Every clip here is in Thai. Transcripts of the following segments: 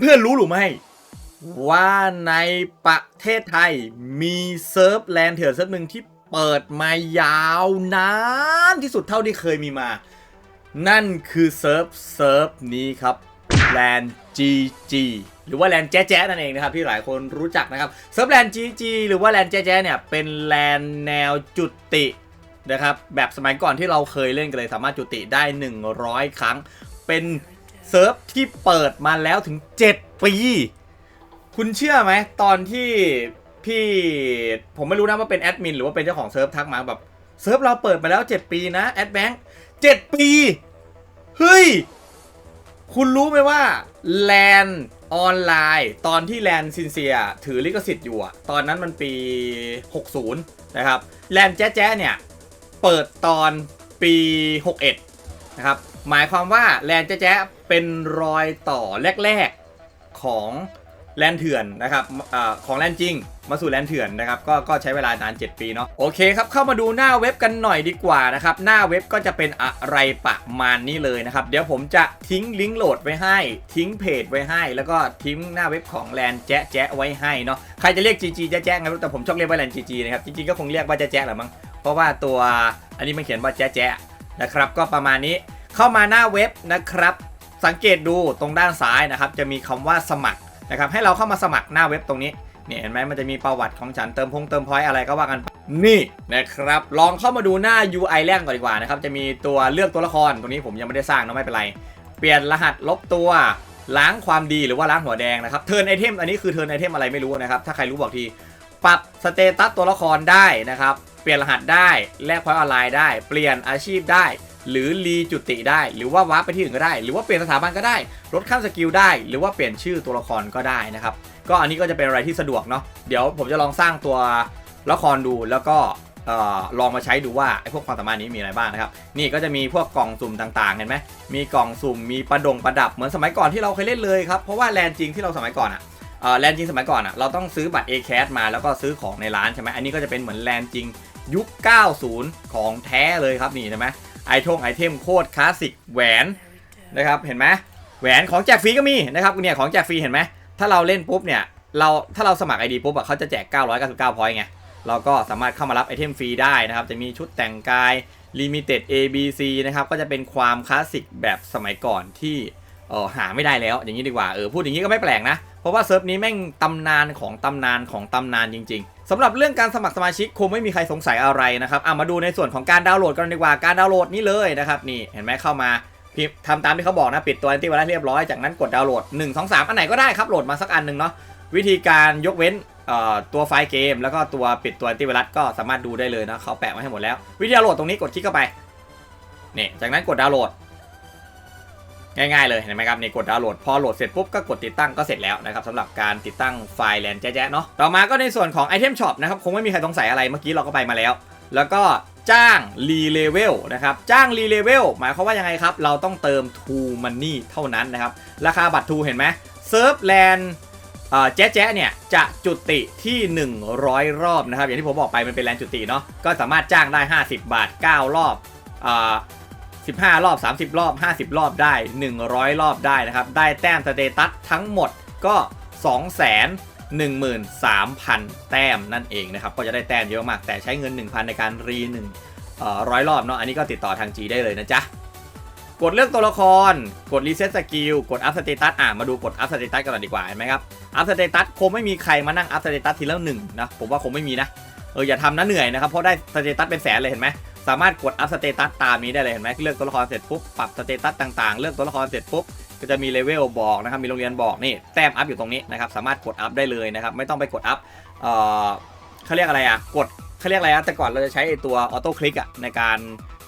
เพื่อนๆรู้หรือไม่ ว่าในประเทศไทยมีเซิร์ฟแลนเถื่อนเซิร์ฟหนึ่งที่เปิดมายาวนานที่สุดเท่าที่เคยมีมา นั่นคือเซิร์ฟเซิร์ฟนี้ครับแลน GG หรือว่าแลนแจ๊แจ๊นั่นเองนะครับที่หลายคนรู้จักนะครับเซิร์ฟแลน GG หรือว่าแลนแจ๊แจ๊เนี่ยเป็นแลนแนวจุตินะครับแบบสมัยก่อนที่เราเคยเล่นกันเลยสามารถจุติได้ 100 ครั้ง เป็น เซิร์ฟที่เปิดมาแล้วถึง 7 ปี คุณเชื่อไหม ตอนที่พี่ ผมไม่รู้นะว่าเป็นแอดมินหรือว่าเป็นเจ้าของเซิร์ฟทักมาแบบเซิร์ฟเราเปิดมาแล้ว 7 ปีนะแอดแบงค์7ปี เฮ้ย คุณรู้ไหมว่าแลนออนไลน์ ตอนที่แลนซินเซีย ถือลิขสิทธิ์อยู่อะตอนนั้นมันปี 60 นะครับ แลนแจ๊แจ๊เนี่ย เปิดตอนปี 61 นะครับ หมายความว่าแลนแจ๊แจ๊เป็นรอยต่อแรกๆของแลนเถื่อนนะครับอของแลนจริง มาสู่แลนเถื่อนนะครับก็ก็ใช้เวลานาน 7 ปีเนาะโอเคครับเข้ามาดูหน้าเว็บกันหน่อยดีกว่านะครับหน้าเว็บก็จะเป็นอะไรประมาณนี้เลยนะครับ เดี๋ยวผมจะทิ้งลิงก์โหลดไว้ให้ ทิ้งเพจไว้ให้ แล้วก็ทิ้งหน้าเว็บของแลนแจ๊แจ๊ไว้ให้เนาะใครจะเรียก GG แจ๊แจ๊ไงแต่ผมชอบเรียกว่าแลน GG นะครับจริงๆก็คงเรียกว่าแจ๊แจ๊แหละมั้งเพราะว่าตัวอันนี้มันเขียนว่าแจ๊แจ๊นะครับก็ประมาณนี้ เข้ามาหน้าเว็บนะครับ สังเกตดูตรงด้านซ้ายนะครับ จะมีคำว่าสมัครนะครับ ให้เราเข้ามาสมัครหน้าเว็บตรงนี้เนี่ยเห็นไหมมันจะมีประวัติของฉันเติมพงเติมพอยอะไรก็ว่ากันนี่นะครับ ลองเข้ามาดูหน้า UI แรกก่อนดีกว่านะครับ จะมีตัวเลือกตัวละครตรงนี้ผมยังไม่ได้สร้างนะไม่เป็นไร เปลี่ยนรหัสลบตัวล้างความดีหรือว่าล้างหัวแดงนะครับเทิร์นไอเทมอันนี้คือเทิร์นไอเทมอะไรไม่รู้นะครับ ถ้าใครรู้บอกทีปรับสเตตัสตัวละครได้นะครับ เปลี่ยนรหัสได้แลกพอยต์ออนไลน์ได้ เปลี่ยนอาชีพได้ หรือรีจุติได้ หรือว่าวาร์ปไปที่อื่นก็ได้ หรือว่าเปลี่ยนสถาบันก็ได้ ลดขั้นสกิลได้ หรือว่าเปลี่ยนชื่อตัวละครก็ได้นะครับ ก็อันนี้ก็จะเป็นอะไรที่สะดวกเนาะ เดี๋ยวผมจะลองสร้างตัวละครดูแล้วก็ลองมาใช้ดูว่าไอ้พวกความสามารถนี้มีอะไรบ้างนะครับ นี่ก็จะมีพวกกล่องสุ่มต่างๆ เห็นไหมมีกล่องสุ่ม มีประดงประดับเหมือนสมัยก่อนที่เราเคยเล่นเลยครับ เพราะว่าแลนจริงที่เราสมัยก่อนอะแลนจริงสมัยก่อนอะเราต้องซื้อบัตร a c a s มาแล้วก็ซื้อของในร้านใช่ไหมอันนี้ก็จะเป็นเหมือนแลนจริงยุค 90 ของแท้เลยครับนี่ใช่ไหม ไอทงไอเทมโคตรคลาสสิกแหวนนะครับเห็นไหมแหวนของแจกฟรีก็มีนะครับเนี่ยของแจกฟรีเห็นไหมถ้าเราเล่นปุ๊บเนี่ยเราถ้าเราสมัคร ID ปุ๊บอะเขาจะแจก 999 พอยต์ไง เราก็สามารถเข้ามารับไอเทมฟรีได้นะครับ จะมีชุดแต่งกาย Limited ABC นะครับ ก็จะเป็นความคลาสสิกแบบสมัยก่อนที่ออหาไม่ได้แล้ว อย่างนี้ดีกว่า เออ พูดอย่างนี้ก็ไม่แปลกนะ เพราะว่าเซิร์ฟนี้แม่งตำนานของตำนานของตำนานจริง ๆสำหรับเรื่องการสมัครสมาชิกคงไม่มีใครสงสัยอะไรนะครับอะมาดูในส่วนของการดาวน์โหลดกันดีกว่าการดาวน์โหลดนี่เลยนะครับนี่เห็นไหมเข้ามาพิมพ์ทำตามที่เขาบอกนะปิดตัวแอนตี้ไวรัสเรียบร้อยจากนั้นกดดาวน์โหลด1 2 3 อันไหนก็ได้ครับโหลดมาสักอันหนึ่งเนาะวิธีการยกเว้นตัวไฟล์เกม แล้วก็ตัวปิดตัวแอนตี้ไวรัสก็สามารถดูได้เลยนะเขาแปะไว้ให้หมดแล้ว วิธีดาวน์โหลดตรงนี้กดคลิกเข้าไปนี่จากนั้นกดดาวน์โหลด ง่ายๆเลยเห็นไหมครับในกดดาวน์โหลดพอโหลดเสร็จปุ๊บก็กดติดตั้งก็เสร็จแล้วนะครับสำหรับการติดตั้งไฟล์แลนแจ๊ะเนาะต่อมาก็ในส่วนของไอเทมช็อปนะครับคงไม่มีใครสงสัยอะไรเมื่อกี้เราก็ไปมาแล้ว แล้วก็จ้างรีเลเวลนะครับจ้างรีเลเวลหมายความว่ายังไงครับ เราต้องเติม True Money เท่านั้นนะครับ ราคาบัตร True เห็นไหมเซิร์ฟแลนแจ๊ะแจ๊ะเนี่ยจะจุติที่ 100 รอบนะครับ อย่างที่ผมบอกไปมันเป็นแลนจุติเนาะก็สามารถจ้างได้ 50 บาท 9 รอบอ 15 รอบ 30 รอบ 50 รอบได้ 100 รอบได้นะครับ ได้แต้มสเตตัสทั้งหมดก็2 1 3 0 0 0 แต้มนั่นเองนะครับ ก็จะได้แต้มเยอะมาก แต่ใช้เงิน 1,000 ในการรี1เอ่อร้อยรอบเนาะ อันนี้ก็ติดต่อทาง G ได้เลยนะจ๊ะ กดเลือกตัวละคร กดรีเซ็ตสกิล กดอัพสเตตัส อะมาดูกดอัพสเตตัสกันหน่อยดีกว่า เห็นไหมครับ อัพสเตตัสคงไม่มีใครมานั่งอัพสเตตัสทีละหนึ่งนะ ผมว่าคงไม่มีนะ เอออย่าทำนะเหนื่อยนะครับ เพราะได้สเตตัสเป็นแสนเลยเห็นไหม สามารถกดอัพสเตตัสตามนี้ได้เลยเห็นไหมเลือกตัวละครเสร็จปุ๊บปรับสเตตัสต่างๆ เลือกตัวละครเสร็จปุ๊บก็จะมีเลเวลบอกนะครับมีโรงเรียนบอกนี่แต้มอัพอยู่ตรงนี้นะครับสามารถกดอัพได้เลยนะครับไม่ต้องไปกดอัพเอ่อเขาเรียกอะไรอะกดเขาเรียกอะไรอะแต่ก่อนเราจะใช้ตัวออโต้คลิกอะในการ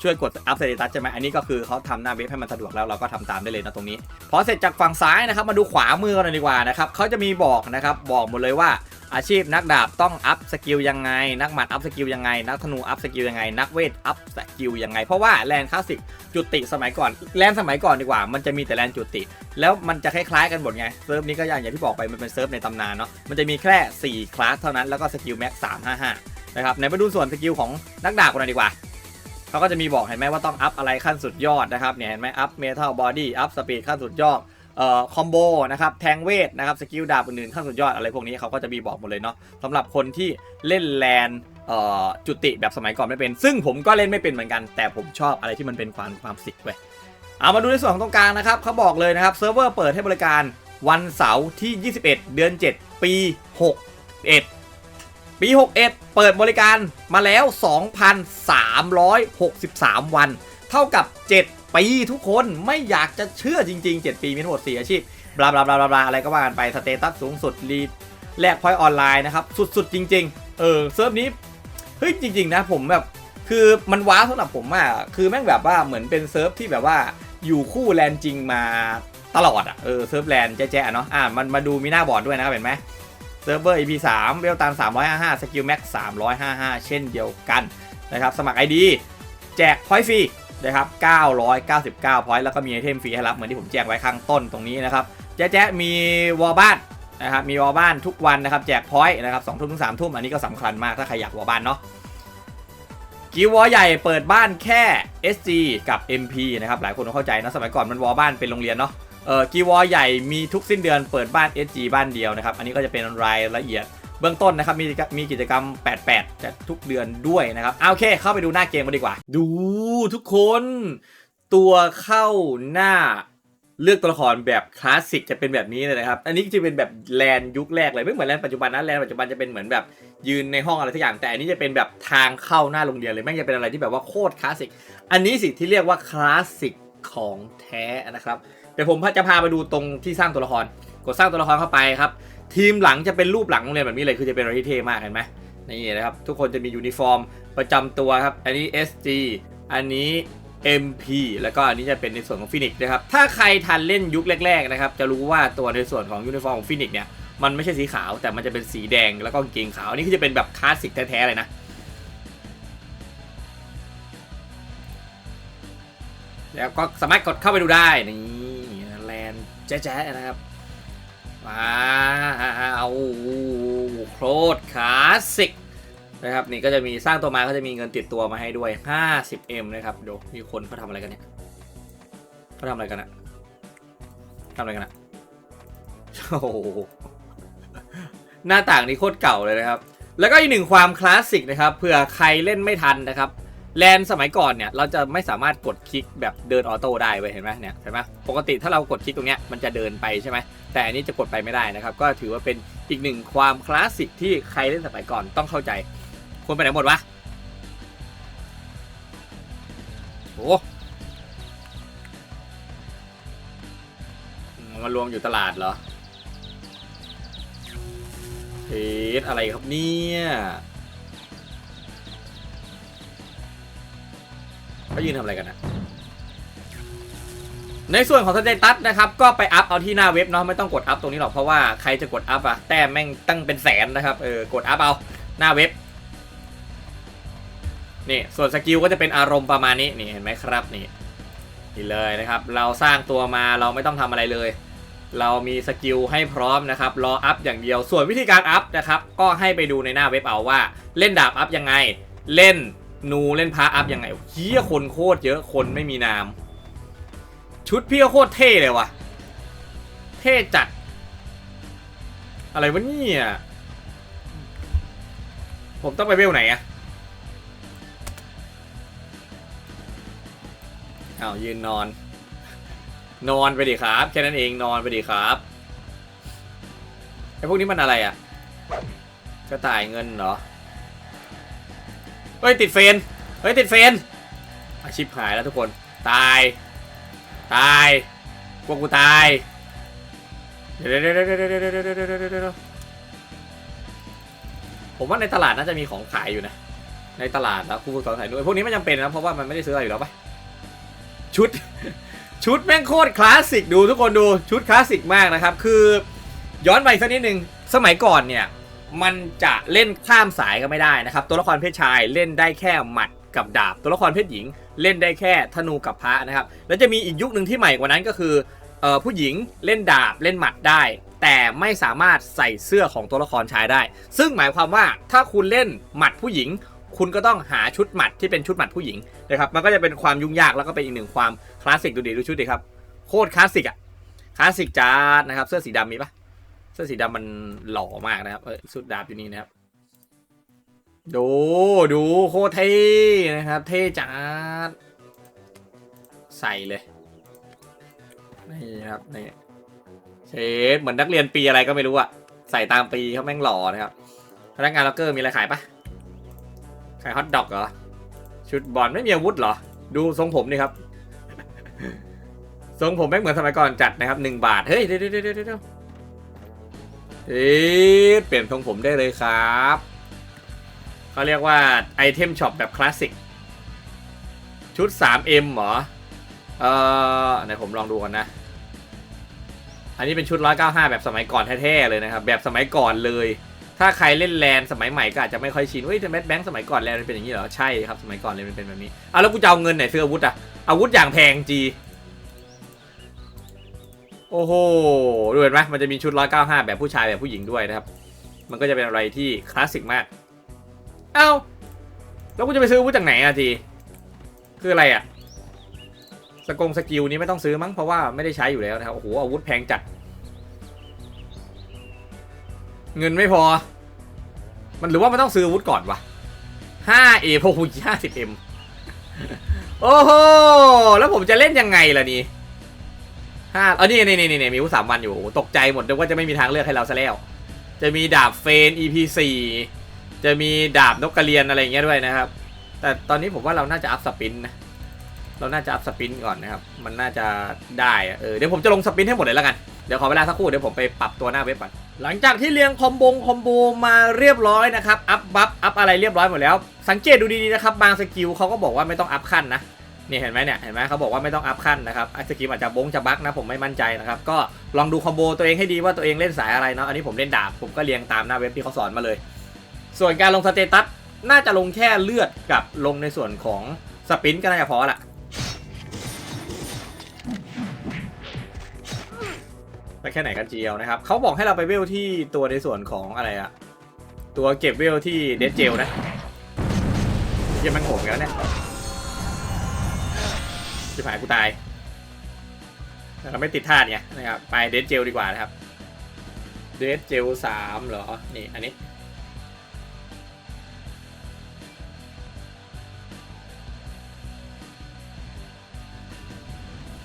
ช่วยกดอัพสเตตัสใช่ไหมอันนี้ก็คือเขาทำหน้าเว็บให้มันสะดวกแล้วเราก็ทำตามได้เลยนะตรงนี้ พอเสร็จจากฝั่งซ้ายนะครับมาดูขวามือกันหน่อยดีกว่านะครับเขาจะมีบอกนะครับบอกหมดเลยว่า อาชีพนักดาบต้องอัพสกิลยังไง นักหมัดอัพสกิลยังไง นักธนูอัพสกิลยังไง นักเวทอัพสกิลยังไง เพราะว่าแลนด์คลาสสิกจุติสมัยก่อนแลนด์สมัยก่อนดีกว่า มันจะมีแต่แลนด์จุติ แล้วมันจะคล้ายๆกันหมดไงเซิร์ฟนี้ก็อย่างอย่างที่บอกไปมันเป็นเซิร์ฟในตำนานเนาะมันจะมีแค่4คลาสเท่านั้นแล้วก็สกิลแม็กสามห้าห้านะครับไหนมาดูส่วนสกิลของนักดาบกันหน่อยดีกว่าเขาก็จะมีบอกเห็นไหมว่าต้องอัพอะไรขั้นสุดยอดนะครับเนี่ยเห็นไหมอัพเมทัลบอดี้อัพสปีดขั้นสุดยอด เอ่อคอมโบนะครับแทงเวทนะครับสกิลดาบอื่นๆขั้นสุดยอดอะไรพวกนี้เขาก็จะมีบอกหมดเลยเนาะสำหรับคนที่เล่นแลนจุติแบบสมัยก่อนไม่เป็น ซึ่งผมก็เล่นไม่เป็นเหมือนกัน แต่ผมชอบอะไรที่มันเป็นความความสิทธิ์เว้ยเอามาดูในส่วนของตรงกลางนะครับเขาบอกเลยนะครับเซิร์ฟเวอร์เปิดให้บริการวันเสาร์ที่ 21 เดือน 7 ปี 61 ปี 61 เปิดบริการมาแล้ว 2,363 วัน เท่ากับ 7 ปีทุกคนไม่อยากจะเชื่อจริง ๆ 7 ปีมีทั้งหมด4อาชีพบลาบลาบลาบลาบลาอะไรก็ว่ากันไปสเตตัสสูงสุดรีแลกพอยต์ออนไลน์นะครับ สุดๆ จริง ๆ เออเซิร์ฟนี้เฮ้ยจริง ๆ นะผมแบบคือมันว้าสำหรับผมอะคือแม่งแบบว่าเหมือนเป็นเซิร์ฟที่แบบว่าอยู่คู่แลนจริงมาตลอดอะเออเซิร์ฟแลนแจ๊ะๆเนาะอะมันมาดูมีหน้าบอร์ดด้วยนะครับเห็นไหมเซิร์ฟเวอร์ EP 3เวลตัน355 สกิลแม็ก355 เช่นเดียวกันนะครับ สมัคร ID แจกพอยต์ฟรี นะครับ 999 พอยต์แล้วก็มีไอเทมฟรีให้รับเหมือนที่ผมแจ้งไว้ข้างต้นตรงนี้นะครับ แจ๊ะมีวอลบ้านนะครับ มีวอลบ้านทุกวันนะครับ แจกพอยต์นะครับ2ทุ่มถึง3ทุ่มอันนี้ก็สำคัญมากถ้าใครอยากวอลบ้านเนาะกิววอลใหญ่เปิดบ้านแค่ SG กับ MP นะครับ หลายคนต้องเข้าใจนะ สมัยก่อนมันวอลบ้านเป็นโรงเรียนเนาะเออกีวอใหญ่มีทุกสิ้นเดือนเปิดบ้าน SG บ้านเดียวนะครับ อันนี้ก็จะเป็นรายละเอียด เบื้องต้นนะครับมีมีกิจกรรม 88จะทุกเดือนด้วยนะครับเอาโอเค เข้าไปดูหน้าเกมกันดีกว่า ดูทุกคน ตัวเข้าหน้าเลือกตัวละครแบบคลาสสิกจะเป็นแบบนี้เลยนะครับ อันนี้จะเป็นแบบแลนยุคแรกเลยไม่เหมือนแลนปัจจุบันนะแลนปัจจุบันจะเป็นเหมือนแบบยืนในห้องอะไรทุกอย่าง แต่อันนี้จะเป็นแบบทางเข้าหน้าโรงเรียนเลยแม่งจะเป็นอะไรที่แบบว่าโคตรคลาสสิก อันนี้สิที่เรียกว่าคลาสสิกของแท้นะครับ เดี๋ยวผมจะพาไปดูตรงที่สร้างตัวละคร กดสร้างตัวละครเข้าไปครับ ทีมหลังจะเป็นรูปหลังโรงเรียนแบบนี้เลยคือจะเป็นอะไรที่เท่มากเห็นไหมนี่นะครับทุกคนจะมียูนิฟอร์มประจำตัวครับ อันนี้ SG อันนี้ MP แล้วก็อันนี้จะเป็นในส่วนของฟินิกนะครับ ถ้าใครทันเล่นยุคแรกๆนะครับ จะรู้ว่าตัวในส่วนของยูนิฟอร์มของฟินิกเนี่ย มันไม่ใช่สีขาวแต่มันจะเป็นสีแดงแล้วก็กางเกงขาว อันนี้คือจะเป็นแบบคลาสสิกแท้ๆเลยนะ แล้วก็สามารถกดเข้าไปดูได้นี่แลนด์แจ๊ะๆนะครับ ว้าโคตรคลาสสิกนะครับนี่ก็จะมีสร้างตัวมาก็จะมีเงินติดตัวมาให้ด้วย 50M นะครับเดี๋ยวมีคนเขาทำอะไรกันเนี่ยเขาทำอะไรกันอะทำอะไรกันอะโอ้โหหน้าต่างนี่โคตรเก่าเลยนะครับ แล้วก็อีกหนึ่งความคลาสสิกนะครับเผื่อใครเล่นไม่ทันนะครับ แลนสมัยก่อนเนี่ยเราจะไม่สามารถกดคลิกแบบเดินออโต้ได้เว้ยเห็นไหมเนี่ยเห็นไหมปกติถ้าเรากดคลิกตรงเนี้ยมันจะเดินไปใช่ไหมแต่อันนี้จะกดไปไม่ได้นะครับ ก็ถือว่าเป็นอีกหนึ่งความคลาสสิกที่ใครเล่นสมัยก่อนต้องเข้าใจควรไปไหนหมดวะโอ้มารวมอยู่ตลาดเหรอเฮ้อะไรครับเนี่ย เขายืนทำอะไรกันนะในส่วนของสเตตัสนะครับก็ไปอัพเอาที่หน้าเว็บเนาะไม่ต้องกดอัพตรงนี้หรอกเพราะว่าใครจะกดอัพอะแต้มแม่งตั้งเป็นแสนนะครับเออกดอัพเอาหน้าเว็บนี่ส่วนสกิลก็จะเป็นอารมณ์ประมาณนี้นี่เห็นไหมครับนี่นี่เลยนะครับ เราสร้างตัวมาเราไม่ต้องทำอะไรเลย เรามีสกิลให้พร้อมนะครับรออัพอย่างเดียวส่วนวิธีการอัพนะครับก็ให้ไปดูในหน้าเว็บเอาว่าเล่นดาบอัพยังไง เล่น นูเล่นพาอัพยังไงเฮียคนโคตรเยอะคนไม่มีนาม ชุดพี่ก็โคตรเท่เลยว่ะ เท่จัด อะไรวะเนี่ยผมต้องไปเวลไหนอะเอายืนนอน นอนไปดิครับ แค่นั้นเองนอนไปดิครับไอพวกนี้มันอะไรอะกระต่ายเงินเหรอ เฮ้ยติดเฟน เฮ้ยติดเฟน อาชีพหายแล้วทุกคน ตาย ตายพวกกูตาย เดี๋ยวเดี๋ยวเดี๋เดี๋เดี๋เดี๋ผมว่าในตลาดน่าจะมีของขายอยู่นะ ในตลาดแล้วคู่สอนขายด้วยพวกนี้ไม่จำเป็นนะเพราะว่ามันไม่ได้ซื้ออะไรอยู่แล้วปะชุด ชุดแม่งโคตรคลาสสิกดูทุกคนดูชุดคลาสสิกมากนะครับ คือย้อนไปสักนิดหนึ่งสมัยก่อนเนี่ย มันจะเล่นข้ามสายก็ไม่ได้นะครับ ตัวละครเพศชายเล่นได้แค่หมัดกับดาบ ตัวละครเพศหญิง เล่นได้แค่ธนูกับพระนะครับ แล้วจะมีอีกยุคหนึ่งที่ใหม่กว่านั้นก็คืออผู้หญิงเล่นดาบเล่นหมัดได้ แต่ไม่สามารถใส่เสื้อของตัวละครชายได้ ซึ่งหมายความว่าถ้าคุณเล่นหมัดผู้หญิง คุณก็ต้องหาชุดหมัดที่เป็นชุดหมัดผู้หญิงนะครับมันก็จะเป็นความยุ่งยากแล้วก็เป็นอีกหนึ่งความคลาสสิกดูดิดูชุดดิครับโคตรคลาสสิกอะคลาสสิกจาร์ดนะครับเสื้อสีดำมีปะ เสื้อสีดำมันหล่อมากนะครับเอ้ยสุดดาบอยู่นี่นะครับ ดูดูโคตรเท่นะครับ เท่จัดใส่เลยนี่ครับนี่เชฟเหมือนนักเรียนปีอะไรก็ไม่รู้อะใส่ตามปีเขาแม่งหล่อนะครับพนักงานล็อกเกอร์มีอะไรขายปะขายฮอทดอกเหรอชุดบอลไม่มีอาวุธเหรอ ดูทรงผมนี่ครับทรงผมแม่งเหมือนสมัยก่อนจัดนะครับหนึ่งบาท เฮ้ยเดี๋ยวเดี๋ยวเดี๋ยว เอ๊ะเปลี่ยนทรงผมได้เลยครับเขาเรียกว่าไอเทมช็อปแบบคลาสสิก ชุด 3M เหรอ เอ่อไหนผมลองดูก่อนนะ อันนี้เป็นชุด 195 แบบสมัยก่อนแท้ๆเลยนะครับ แบบสมัยก่อนเลย ถ้าใครเล่นแลนสมัยใหม่ก็อาจจะไม่ค่อยชินเฮ้ยแต่แมทแบงค์สมัยก่อนแลนเป็นอย่างนี้เหรอ ใช่ครับ สมัยก่อนเลยมันเป็นแบบนี้อะแล้วกูจะเอาเงินไหนซื้ออาวุธอะอาวุธอย่างแพงจี อ้โหดูเห็นไหมมันจะมีชุด 195 แบบผู้ชายแบบผู้หญิงด้วยนะครับ มันก็จะเป็นอะไรที่คลาสสิกมาก เอ้า แล้วกูจะไปซื้ออาวุธจากไหนอะที คืออะไรอะสกงสกิลนี้ไม่ต้องซื้อมั้งเพราะว่าไม่ได้ใช้อยู่แล้วนะครับ โอ้โห อาวุธแพงจัด เงินไม่พอ มันหรือว่ามันต้องซื้ออาวุธก่อนวะ 5A พวกคุณ 50M โอ้โห แล้วผมจะเล่นยังไงล่ะนี่ ห้าเออนี่นี่นี่นี่มีวุธสามวันอยู่ ตกใจหมดนึกว่าจะไม่มีทางเลือกให้เราซะแล้ว จะมีดาบเฟน EP 4จะมีดาบนกกระเรียนอะไรอย่างเงี้ยด้วยนะครับ แต่ตอนนี้ผมว่าเราน่าจะอัพสปินนะ เราน่าจะอัพสปินก่อนนะครับ มันน่าจะได้ เออ เดี๋ยวผมจะลงสปินให้หมดเลยแล้วกัน เดี๋ยวขอเวลาสักครู่ เดี๋ยวผมไปปรับตัวหน้าเว็บก่อน หลังจากที่เรียงคอมบงคอมโบมาเรียบร้อยนะครับ อัพบัฟ อัพอะไรเรียบร้อยหมดแล้ว สังเกตดูดีๆนะครับ บางสกิลเขาก็บอกว่าไม่ต้องอัพขั้นนะ นี่เห็นไหมเนี่ยเห็นไหมเขาบอกว่าไม่ต้องอัพขั้นนะครับไอ้สกิลอาจจะบงจะบั๊กนะผมไม่มั่นใจนะครับก็ลองดูคอมโบตัวเองให้ดีว่าตัวเองเล่นสายอะไรเนาะอันนี้ผมเล่นดาบผมก็เรียงตามหน้าเว็บที่เขาสอนมาเลย ส่วนการลงสเตตัสน่าจะลงแค่เลือดกับลงในส่วนของสปินก็น่าจะพอละไปแค่ไหนกันเจียวนะครับเขาบอกให้เราไปเวลที่ตัวในส่วนของอะไรอะตัวเก็บเวลที่เดดเจลนะเหี้ยังมันโหดแล้วเนี่ย จะหายกูตายแต่เราไม่ติดท่าเนี่ยนะครับ ไปเดดเจลดีกว่านะครับ เดดเจลสามเหรอ นี่ อันนี้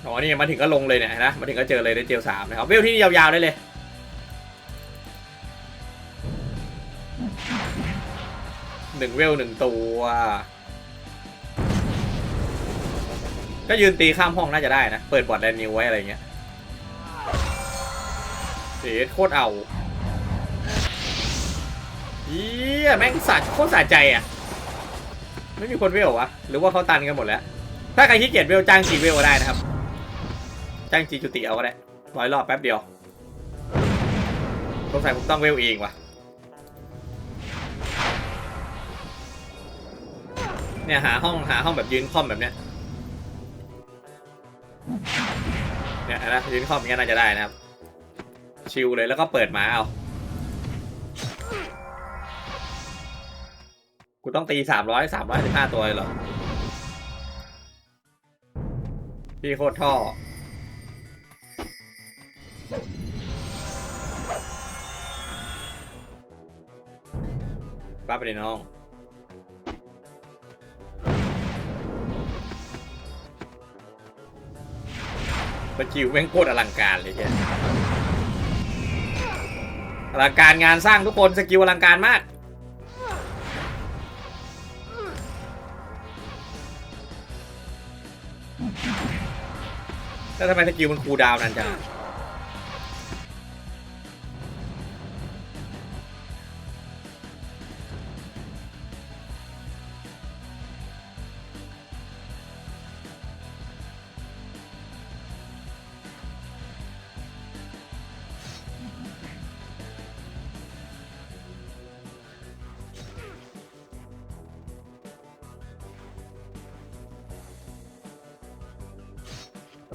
อ๋อ นี่มาถึงก็ลงเลยเนี่ยนะ มาถึงก็เจอเลยได้เจลสามนะครับ เวลที่ยาวๆได้เลยหนึ่งเวลหนึ่งตัว ก็ยืนตีข้ามห้องน่าจะได้นะ เปิดบอร์ดแลนนิวไว้อะไรเงี้ยเสียโคตรเอาเยี่ยแม่งสัตว์โคตรสะใจอะ ไม่มีคนเวลวะ หรือว่าเขาตันกันหมดแล้ว ถ้าใครขี้เกียจเวลจ้างจีเวลก็ได้นะครับ จ้างจีจุติเอาก็ได้ร้อยรอบแป๊บเดียวสงสัยผมต้องเวลเองวะเนี่ยหาห้องหาห้องแบบยืนคอมแบบเนี้ย นี่ยนะยืนคอมอย่างเงี้ยน่าจะได้นะครับ ชิลเลยแล้วก็เปิดมาเอา กูต้องตีสามร้อยสามร้อยสิบห้าตัวเลยเหรอ พี่โคตรท่อป้าไปเลยน้อง สกิลแม่งโคตรอลังการเลยแกอลังการงานสร้างทุกคนสกิลอลังการมาก แล้วทำไมสกิลมันคูลดาวน์นานจัง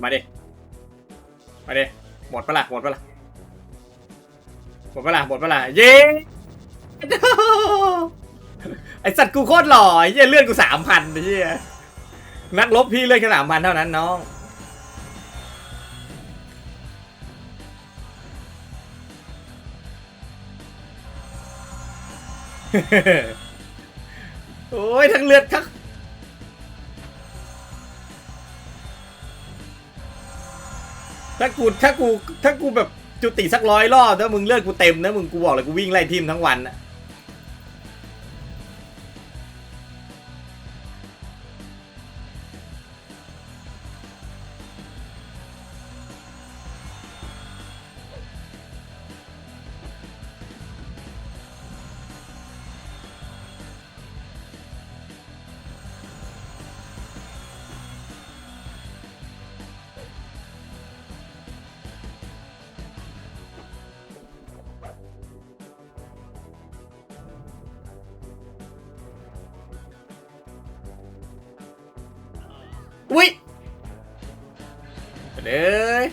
มาดิ มาดิ หมดปะละหมดปะละหมดปะละหมดปะละเย้ไอสัตว์กูโคตรหล่อเยี่ยเลือดกูสามพันเยี่ยนักลบพี่เลือดแค่สามพันเท่านั้นน้อง โอ้ยทั้งเลือดทั้ง ถ้ากูถ้ากูถ้ากูแบบจุติสักร้อยรอบถ้ามึงเลือดกูเต็มนะมึงกูบอกเลยกูวิ่งไล่ทีมทั้งวันนะ อุ้ยเด้ย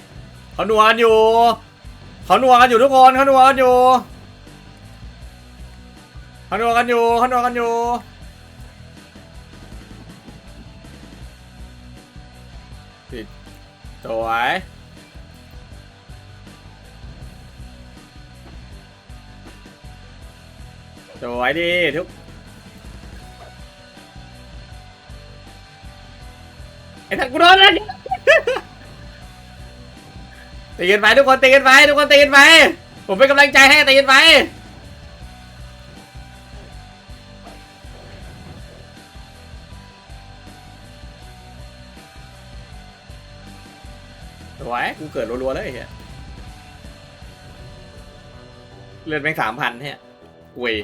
เขาหนัวกันอยู่เขาหนัวกันอยู่ทุกคนเขาหนัวกันอยู่เขาหนัวกันอยู่เขาหนัวกันอยู่ติดสวยสวยดีทุก อ้ทักกูโดนแล้วตีกันไปทุกคนตีกันไปทุกคนตีกันไป ผมเป็นกำลังใจให้ตีกันไปสวยกูเกิดรัวๆเลยเฮียเลือดแม่งสามพันเฮียเวย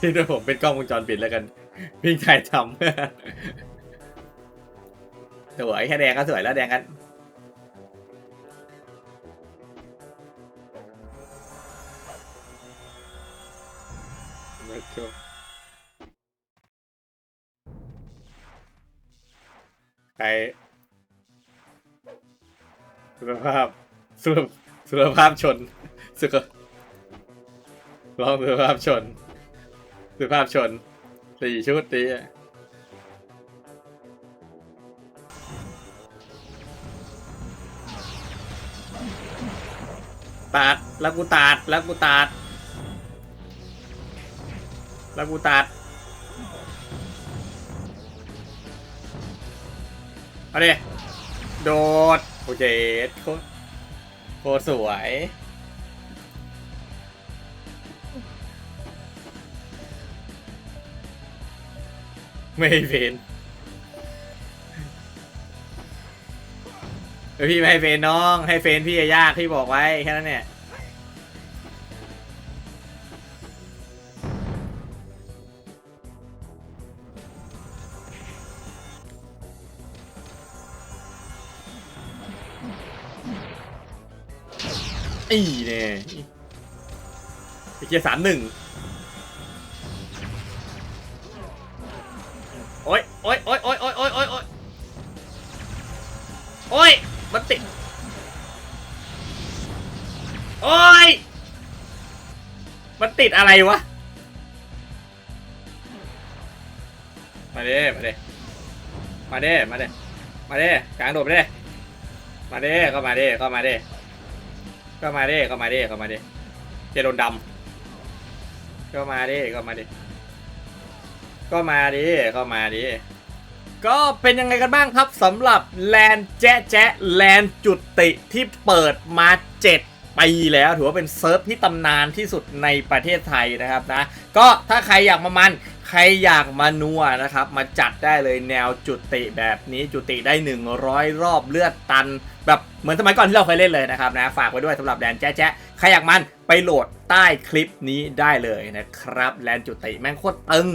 ที่ด้วยผมเป็นกล้องวงจรปิดแล้วกันพี่ชายทำสวยแค่แดงก็สวยแล้วแดงกันใครสุขภาพสุขสุขภาพชนสุขลองสุขภาพชน สุภาพชนสี่ชุดนี้ตัดแล้วกูตัดแล้วกูตัดแล้วกูตัดเอาดิโดดโอเคโคตโคตรสวย ไม่ให้เฟนเออพี่ไม่ให้เฟนน้อง ให้เฟนพี่อะยากพี่บอกไว้แค่นั้นเนี่ยไอีเนี่ยไอ้เกียร์สามหนึ่ง อะไรวะ มาเด้มาเด้มาเด้มาเด้มาเด้กลางโดดไปเด้มาเด้เข้ามาเด้เข้ามาเด้เข้ามาเด้เข้ามาเด้เข้ามาเด้เจโดนดำเข้ามาเด้เข้ามาเด้ก็มาดิก็มาดิก็เป็นยังไงกันบ้างครับสำหรับแลนแจ๊ะแจ๊ะแลนจุติที่เปิดมา 7 ปีแล้วถือว่าเป็นเซิร์ฟที่ตำนานที่สุดในประเทศไทยนะครับนะ ก็ถ้าใครอยากมามันใครอยากมานัวนะครับ มาจัดได้เลยแนวจุติแบบนี้จุติได้ 100 รอบเลือดตัน แบบเหมือนสมัยก่อนที่เราเคยเล่นเลยนะครับนะฝากไว้ด้วยสำหรับแลนแจ๊ะแจ๊ะใครอยากมันไปโหลดใต้คลิปนี้ได้เลยนะครับแลนจุติแม่งโคตรตึง